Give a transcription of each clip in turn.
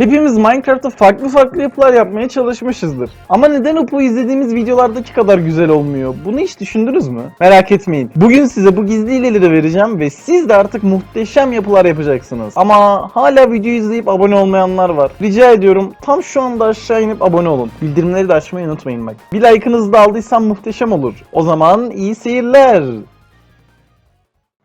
Hepimiz Minecraft'ta farklı farklı yapılar yapmaya çalışmışızdır. Ama neden Upu izlediğimiz videolardaki kadar güzel olmuyor? Bunu hiç düşündünüz mü? Merak etmeyin. Bugün size bu gizli hileleri de vereceğim ve siz de artık muhteşem yapılar yapacaksınız. Ama hala videoyu izleyip abone olmayanlar var. Rica ediyorum tam şu anda aşağı inip abone olun. Bildirimleri de açmayı unutmayın bak. Bir like'ınızı da aldıysam muhteşem olur. O zaman iyi seyirler.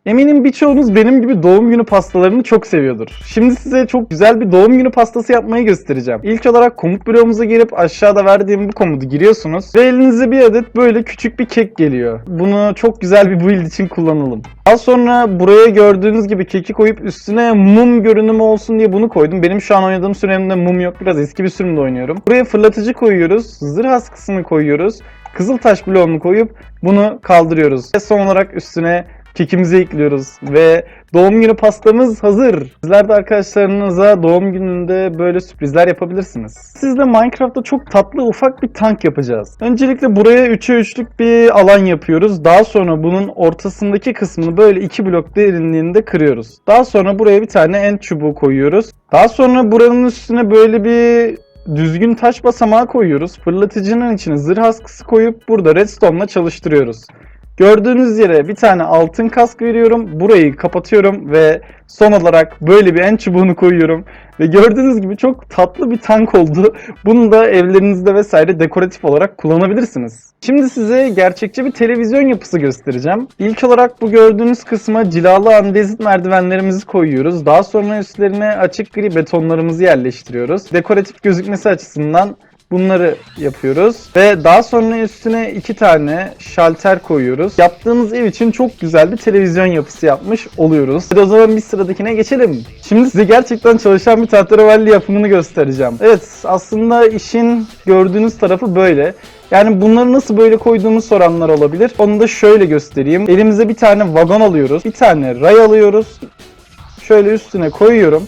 Eminim birçoğunuz benim gibi doğum günü pastalarını çok seviyordur. Şimdi size çok güzel bir doğum günü pastası yapmayı göstereceğim. İlk olarak komut bloğumuza girip aşağıda verdiğim bu komutu giriyorsunuz ve elinize bir adet böyle küçük bir kek geliyor. Bunu çok güzel bir build için kullanalım. Daha sonra buraya gördüğünüz gibi keki koyup üstüne mum görünümü olsun diye bunu koydum. Benim şu an oynadığım sürümde mum yok. Biraz eski bir sürümde oynuyorum. Buraya fırlatıcı koyuyoruz. Zırh askısını koyuyoruz. Kızıltaş bloğunu koyup bunu kaldırıyoruz. Ve son olarak üstüne kekimizi ekliyoruz ve doğum günü pastamız hazır. Sizler de arkadaşlarınıza doğum gününde böyle sürprizler yapabilirsiniz. Sizle Minecraft'ta çok tatlı ufak bir tank yapacağız. Öncelikle buraya 3'e 3'lük bir alan yapıyoruz. Daha sonra bunun ortasındaki kısmını böyle 2 blok derinliğinde kırıyoruz. Daha sonra buraya bir tane end çubuğu koyuyoruz. Daha sonra buranın üstüne böyle bir düzgün taş basamağı koyuyoruz. Fırlatıcının içine zırh askısı koyup burada redstone'la çalıştırıyoruz. Gördüğünüz yere bir tane altın kask veriyorum. Burayı kapatıyorum ve son olarak böyle bir en çubuğunu koyuyorum. Ve gördüğünüz gibi çok tatlı bir tank oldu. Bunu da evlerinizde vesaire dekoratif olarak kullanabilirsiniz. Şimdi size gerçekçi bir televizyon yapısı göstereceğim. İlk olarak bu gördüğünüz kısma cilalı andezit merdivenlerimizi koyuyoruz. Daha sonra üstlerine açık gri betonlarımızı yerleştiriyoruz. Dekoratif gözükmesi açısından Bunları yapıyoruz ve daha sonra üstüne iki tane şalter koyuyoruz. Yaptığımız ev için çok güzel bir televizyon yapısı yapmış oluyoruz. Hadi o zaman bir sıradakine geçelim. Şimdi size gerçekten çalışan bir tahterevalli yapımını göstereceğim. Evet aslında işin gördüğünüz tarafı böyle. Yani bunları nasıl böyle koyduğumu soranlar olabilir. Onu da şöyle göstereyim. Elimize bir tane vagon alıyoruz. Bir tane ray alıyoruz. Şöyle üstüne koyuyorum.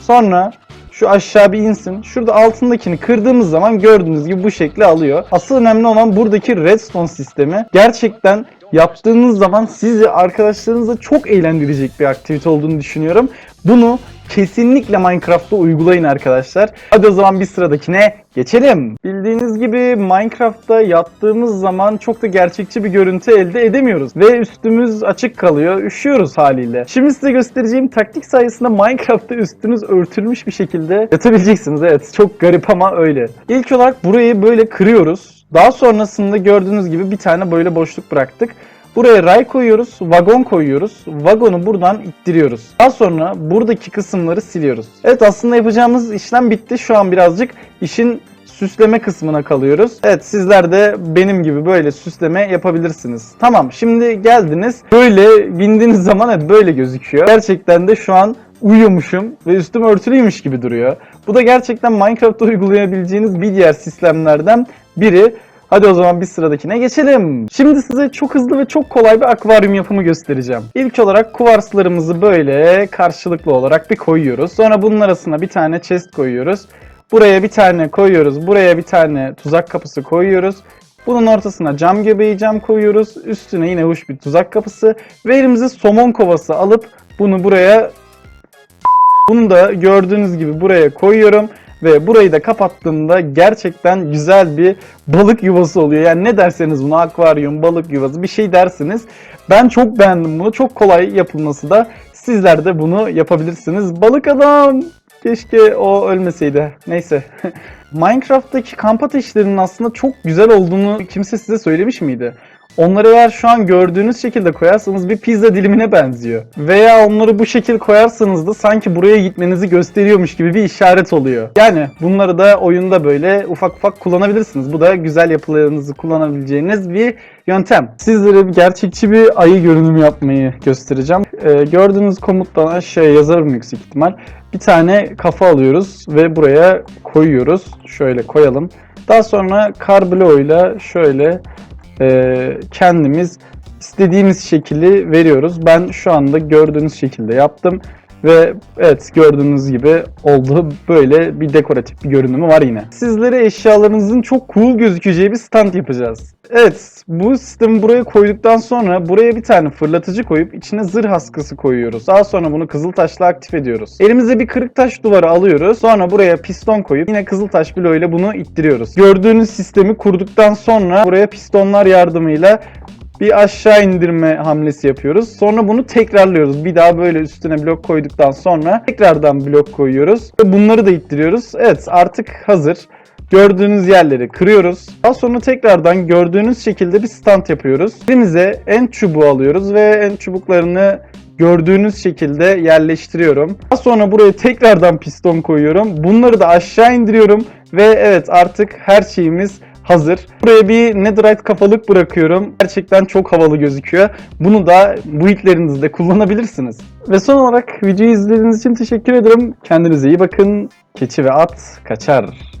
Sonra şu aşağı bir insin. Şurada altındakini kırdığımız zaman gördüğünüz gibi bu şekli alıyor. Asıl önemli olan buradaki redstone sistemi. Gerçekten yaptığınız zaman sizi arkadaşlarınızla çok eğlendirecek bir aktivite olduğunu düşünüyorum. Bunu kesinlikle Minecraft'ta uygulayın arkadaşlar. Hadi o zaman bir sıradakine geçelim. Bildiğiniz gibi Minecraft'ta yattığımız zaman çok da gerçekçi bir görüntü elde edemiyoruz. Ve üstümüz açık kalıyor. Üşüyoruz haliyle. Şimdi size göstereceğim taktik sayesinde Minecraft'ta üstünüz örtülmüş bir şekilde yatabileceksiniz. Evet çok garip ama öyle. İlk olarak burayı böyle kırıyoruz. Daha sonrasında gördüğünüz gibi bir tane böyle boşluk bıraktık. Buraya ray koyuyoruz, vagon koyuyoruz. Vagonu buradan ittiriyoruz. Daha sonra buradaki kısımları siliyoruz. Evet aslında yapacağımız işlem bitti. Şu an birazcık işin süsleme kısmına kalıyoruz. Evet sizler de benim gibi böyle süsleme yapabilirsiniz. Tamam şimdi geldiniz. Böyle bindiğiniz zaman evet böyle gözüküyor. Gerçekten de şu an uyuyormuşum ve üstüm örtülüymüş gibi duruyor. Bu da gerçekten Minecraft'ta uygulayabileceğiniz bir diğer sistemlerden biri. Hadi o zaman bir sıradakine geçelim. Şimdi size çok hızlı ve çok kolay bir akvaryum yapımı göstereceğim. İlk olarak kuvarslarımızı böyle karşılıklı olarak bir koyuyoruz. Sonra bunun arasına bir tane chest koyuyoruz. Buraya bir tane koyuyoruz. Buraya bir tane tuzak kapısı koyuyoruz. Bunun ortasına cam göbeği cam koyuyoruz. Üstüne yine hoş bir tuzak kapısı. Ve elimize somon kovası alıp bunu buraya bunu da gördüğünüz gibi buraya koyuyorum. Ve burayı da kapattığımda gerçekten güzel bir balık yuvası oluyor. Yani ne derseniz buna akvaryum, balık yuvası bir şey dersiniz. Ben çok beğendim bunu. Çok kolay yapılması da. Sizler de bunu yapabilirsiniz. Balık adam! Keşke o ölmeseydi. Neyse. Minecraft'taki kamp ateşlerinin aslında çok güzel olduğunu kimse size söylemiş miydi? Onları eğer şu an gördüğünüz şekilde koyarsanız bir pizza dilimine benziyor. Veya onları bu şekil koyarsanız da sanki buraya gitmenizi gösteriyormuş gibi bir işaret oluyor. Yani bunları da oyunda böyle ufak ufak kullanabilirsiniz. Bu da güzel yapılarınızı kullanabileceğiniz bir yöntem. Sizlere gerçekçi bir ayı görünümü yapmayı göstereceğim. Ee, gördüğünüz komuttan aşağıya yazarım yüksek ihtimal. Bir tane kafa alıyoruz ve buraya koyuyoruz. Şöyle koyalım. Daha sonra kar bloğuyla şöyle e, kendimiz istediğimiz şekli veriyoruz. Ben şu anda gördüğünüz şekilde yaptım Ve evet gördüğünüz gibi oldu. Böyle bir dekoratif bir görünümü var yine. Sizlere eşyalarınızın çok cool gözükeceği bir stand yapacağız. Evet bu sistemi buraya koyduktan sonra buraya bir tane fırlatıcı koyup içine zırh askısı koyuyoruz. Daha sonra bunu kızıltaşla aktif ediyoruz. Elimize bir kırık taş duvarı alıyoruz. Sonra buraya piston koyup yine kızıltaş bloğuyla bunu ittiriyoruz. Gördüğünüz sistemi kurduktan sonra buraya pistonlar yardımıyla bir aşağı indirme hamlesi yapıyoruz. Sonra bunu tekrarlıyoruz. Bir daha böyle üstüne blok koyduktan sonra tekrardan blok koyuyoruz. Ve bunları da ittiriyoruz. Evet artık hazır. Gördüğünüz yerleri kırıyoruz. Daha sonra tekrardan gördüğünüz şekilde bir stand yapıyoruz. Elimize en çubuğu alıyoruz ve en çubuklarını gördüğünüz şekilde yerleştiriyorum. Daha sonra buraya tekrardan piston koyuyorum. Bunları da aşağı indiriyorum ve evet artık her şeyimiz hazır. Buraya bir netherite kafalık bırakıyorum. Gerçekten çok havalı gözüküyor. Bunu da build'lerinizde kullanabilirsiniz. Ve son olarak videoyu izlediğiniz için teşekkür ederim. Kendinize iyi bakın. Keçi ve at kaçar.